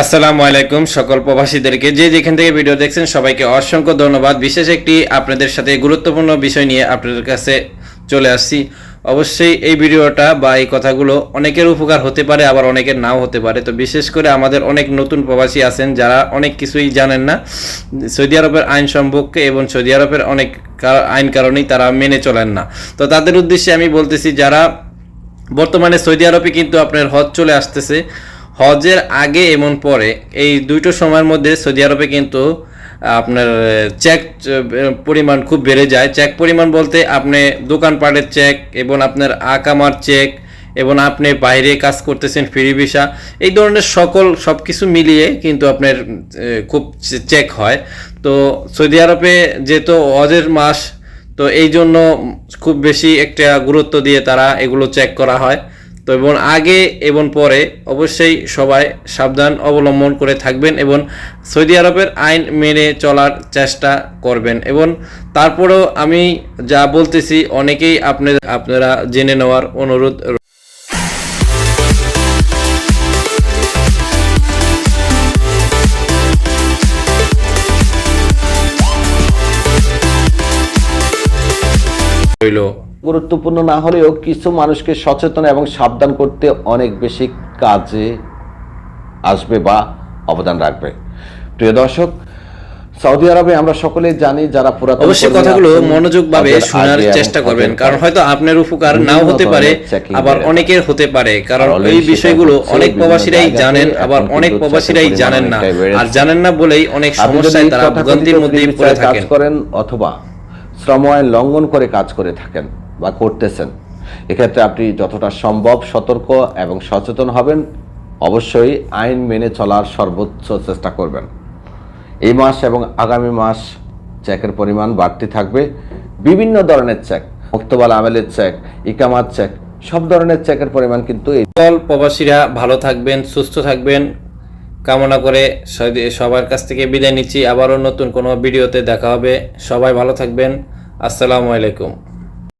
আসসালামু আলাইকুম সকল প্রবাসীদেরকে। যে যেখান থেকে ভিডিও দেখছেন, সবাইকে অসংখ্য ধন্যবাদ। বিশেষ একটি আপনাদের সাথে গুরুত্বপূর্ণ বিষয় নিয়ে আপনাদের কাছে চলে আসছি। অবশ্যই এই ভিডিওটা বা এই কথাগুলো অনেকের উপকার হতে পারে, আবার অনেকের নাও হতে পারে। তো বিশেষ করে আমাদের অনেক নতুন প্রবাসী আছেন যারা অনেক কিছুই জানেন না। সৌদি আরবের আইন সম্পর্কে এবং সৌদি আরবের অনেক আইন কারণেই তারা মেনে চলেন না। তো তাদের উদ্দেশ্যে আমি বলতেছি, যারা বর্তমানে সৌদি আরবে কিন্তু আপনার হজ চলে আসতেছে হজের আগে এবং পরে এই দুইটো সময়ের মধ্যে সৌদি আরবে কিন্তু আপনার চেক পরিমাণ খুব বেড়ে যায়। চেক পরিমাণ বলতে আপনি দোকানপাটের চেক এবং আপনার আকামার চেক এবং আপনি বাইরে কাজ করতেছেন ফ্রি ভিসা এই ধরনের সকল সব কিছু মিলিয়ে কিন্তু আপনার খুব চেক হয়। তো সৌদি আরবে যেহেতু হজের মাস, তো এই জন্য খুব বেশি একটা গুরুত্ব দিয়ে তারা এগুলো চেক করা হয়। তো এবং আগে এবং পরে অবশ্যই সবাই সাবধান অবলম্বন করে থাকবেন এবং সৌদি আরবের আইন মেনে চলার চেষ্টা করবেন। এবং তারপরেও আমি যা বলতেছি অনেকেই আপনি আপনারা জেনে নেওয়ার অনুরোধ রইল। গুরুত্বপূর্ণ না হলেও কিছু মানুষকে সচেতন এবং সাবধান করতে অনেক বেশি কাজে আসবে বা অবদান রাখবে। প্রিয় দর্শক সৌদি আরবে আমরা সকলেই জানি যারা পুরাতন অবশ্যই কথাগুলো মনোযোগভাবে শোনার চেষ্টা করবেন। কারণ হয়তো আপনার উপকার নাও হতে পারে আবার অনেকের হতে পারে। কারণ এই বিষয়গুলো অনেক প্রবাসীরাই জানেন আবার অনেক প্রবাসীরাই জানেন না। আর জানেন না বলেই অনেক সমস্যায় তারা ভোগান্তির free পড়ে থাকেন। করেন অথবা শ্রম আইন লঙ্ঘন করে কাজ করে থাকেন। বা করতেছেন। এক্ষেত্রে আপনি যতটা সম্ভব সতর্ক এবং সচেতন হবেন। অবশ্যই আইন মেনে চলার সর্বোচ্চ চেষ্টা করবেন। এই মাস এবং আগামী মাস চেকের পরিমাণ বাড়তি থাকবে। বিভিন্ন ধরনের চেক, মুক্তবাল আমেলের চেক, ইকামাত চেক, সব ধরনের চেকের পরিমাণ কিন্তু এই সকল প্রবাসীরা ভালো থাকবেন, সুস্থ থাকবেন। কামনা করে সবার কাছ থেকে বিদায় নিচ্ছি। আবারও নতুন কোনো ভিডিওতে দেখা হবে। সবাই ভালো থাকবেন। আসসালামু আলাইকুম।